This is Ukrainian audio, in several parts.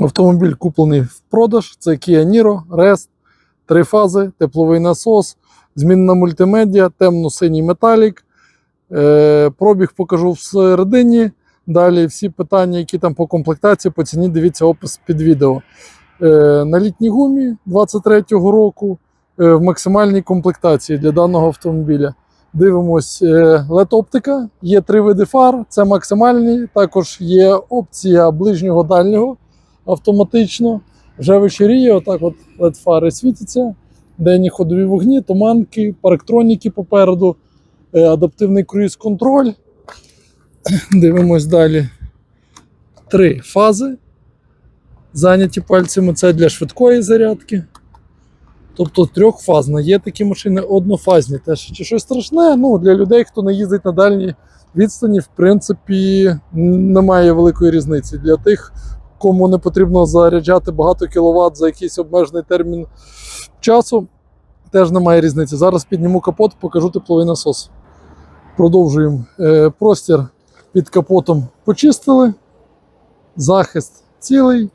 Автомобіль куплений в продаж. Це Kia Niro, REST, три фази, тепловий насос, змінна мультимедіа, темно-синій металік. Е, пробіг покажу всередині. Далі всі питання, які там по комплектації, по ціні, дивіться опис під відео. Е, на літній гумі 23-го року е, в максимальній комплектації для даного автомобіля. Дивимось LED-оптика, є три види фар, це максимальні. Також є опція ближнього дальнього автоматично. Вже вечоріє, отак от LED-фари світяться, денні ходові вогні, туманки, парктроніки попереду, е, адаптивний круїз-контроль. Дивимось далі. Три фази. Зайняті пальцями це для швидкої зарядки. Тобто трьохфазна. Є такі машини однофазні. Теж чи щось страшне. Ну, для людей, хто не їздить на дальній відстані, в принципі, немає великої різниці. Для тих, кому не потрібно заряджати багато кіловат за якийсь обмежений термін часу, теж немає різниці. Зараз підніму капот, покажу тепловий насос. Продовжуємо. Е, простір під капотом почистили. Захист цілий.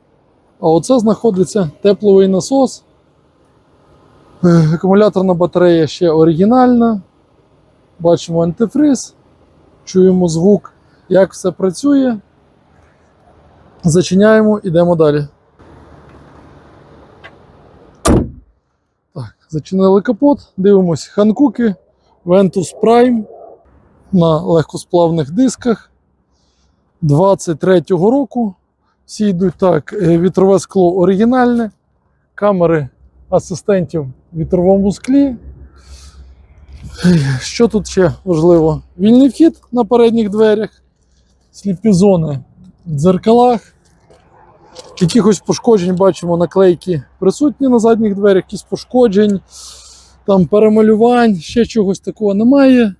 А оце знаходиться тепловий насос. Е, Акумуляторна батарея ще оригінальна. Бачимо антифриз, чуємо звук, як все працює. Зачиняємо, йдемо далі. Так, зачинили капот, дивимось ханкуки Ventus Prime на легкосплавних дисках 23-го року. Всі йдуть так, е, вітрове скло оригінальне, камери асистентів в вітровому склі. Що тут ще важливо? Вільний вхід на передніх дверях, сліпі зони дзеркалах. Якихось пошкоджень бачимо наклейки присутні на задніх дверях, якісь пошкоджень, там перемалювань, ще чогось такого немає.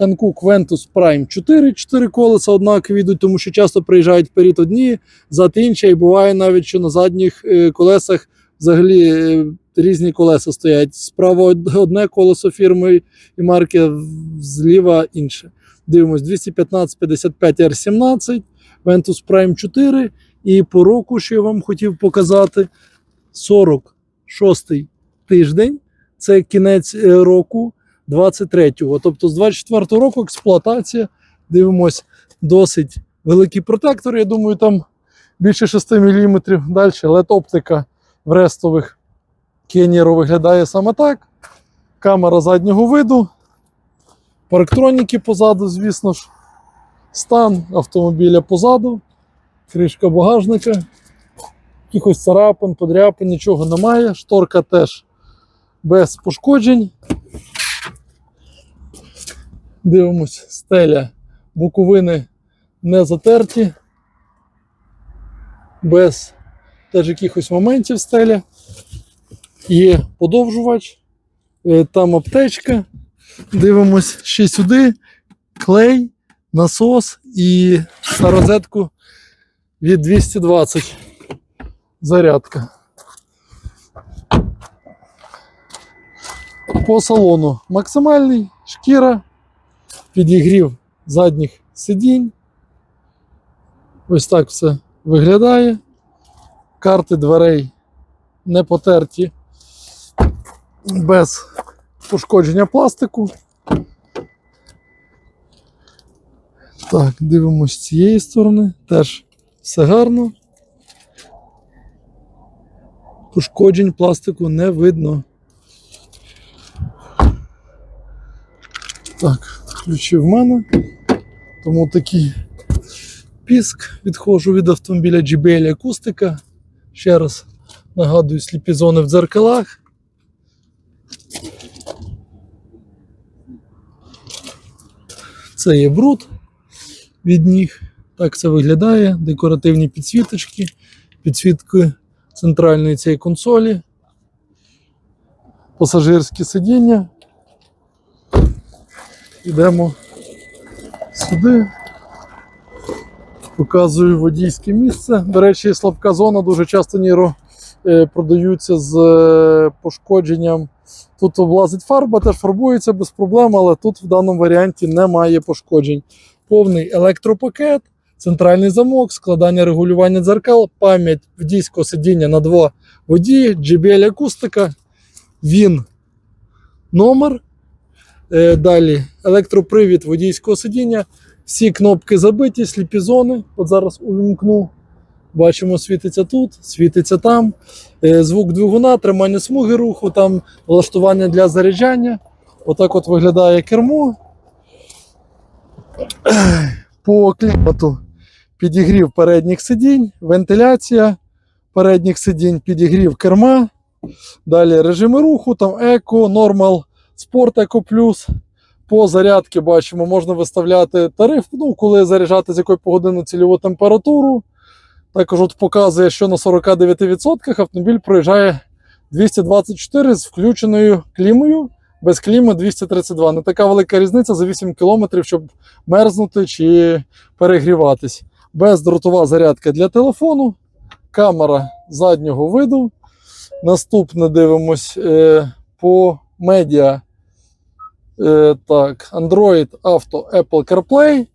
Hankook Ventus Prime 4, 4 колеса однакові йдуть, тому що часто приїжджають вперед одні, зад інші, і буває навіть, що на задніх е, колесах взагалі е, різні колеса стоять. Справа одне колесо фірми і марки, зліва інше. Дивимось 215 55 R17, Ventus Prime 4. І по року, що я вам хотів показати, 46-й тиждень. Це кінець е, року 23-го. Тобто з 24-го року експлуатація. Дивимось досить великий протектор. Я думаю, там більше 6 мм. Далі LED-оптика в рестових Кенєро виглядає саме так. Камера заднього виду, парктроніки позаду, звісно ж, стан автомобіля позаду, кришка багажника, якихось царапин, подряпин, нічого немає. Шторка теж без пошкоджень. Дивимось, стеля, боковини не затерті, без теж якихось моментів стеля. Є подовжувач, е, там аптечка. Дивимось ще сюди, клей, насос і на розетку від 220 зарядка. По салону максимальний, шкіра, підігрів задніх сидінь. Ось так все виглядає. Карти дверей не потерті без пошкодження пластику. Так, дивимось з цієї сторони. Теж все гарно. Пошкоджень пластику не видно. Так, ключі в мене. Тому такий піск. Відходжу від автомобіля JBL акустика. Ще раз нагадую сліпі зони в дзеркалах. Це є бруд від ніг. Так це виглядає. Декоративні підсвіточки, підсвітки центральної цієї консолі, пасажирські сидіння. Йдемо сюди. Показую водійське місце. До речі, слабка зона дуже часто Ніро е, продаються з е, пошкодженням. Тут облазить фарба, теж фарбується без проблем, але тут в даному варіанті немає пошкоджень. Повний електропакет, центральний замок, складання регулювання дзеркал, пам'ять водійського сидіння на два водії, JBL акустика, він номер. Е, Далі електропривід водійського сидіння. Всі кнопки забиті, сліпі зони. От зараз увімкну. Бачимо, світиться тут, світиться там. Е, Звук двигуна, тримання смуги руху, там влаштування для заряджання. Отак от виглядає кермо. По клімату підігрів передніх сидінь, вентиляція передніх сидінь, підігрів керма. Далі режими руху, там еко, нормал, спорт еко плюс. По зарядці бачимо, можна виставляти тариф, ну, коли заряджати з якої погодини цільову температуру. Також от показує, що на 49% автомобіль проїжджає 224 з включеною клімою, без кліми 232. Не така велика різниця за 8 км, щоб мерзнути чи перегріватись. Бездротова зарядка для телефону, камера заднього виду. Наступне дивимось е, по медіа. Е, так, Android Auto Apple CarPlay.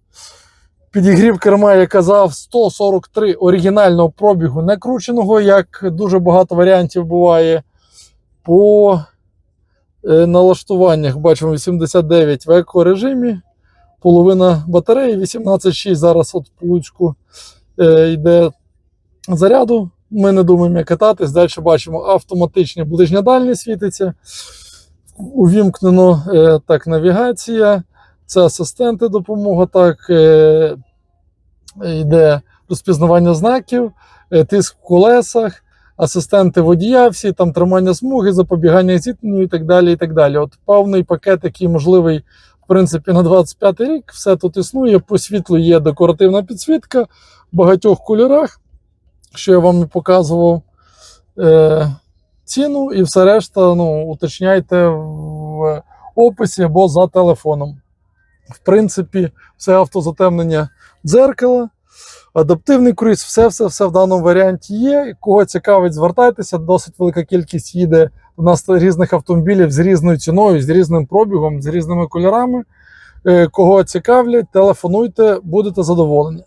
Підігрів керма, я казав, 143 оригінального пробігу, не крученого, як дуже багато варіантів буває. По налаштуваннях бачимо 89 в еко-режимі, половина батареї, 18,6 зараз от по лучку е, йде заряду. Ми не думаємо, як кататись. Далі бачимо автоматичне ближня дальність світиться. Увімкнено е, так, навігація. Це асистенти допомога, так, е, йде розпізнавання знаків, е, тиск в колесах, асистенти водія, всі там тримання смуги, запобігання зіткненню і так далі. і так далі. От повний пакет, який можливий, в принципі, на 25 рік, все тут існує. По світлу є декоративна підсвітка в багатьох кольорах, що я вам і показував. Е, ціну і все решта ну, уточняйте в описі або за телефоном. В принципі, все автозатемнення дзеркала, адаптивний круїз, все-все-все в даному варіанті є. Кого цікавить, звертайтеся. Досить велика кількість їде у нас різних автомобілів з різною ціною, з різним пробігом, з різними кольорами. Е, Кого цікавлять, телефонуйте, будете задоволені.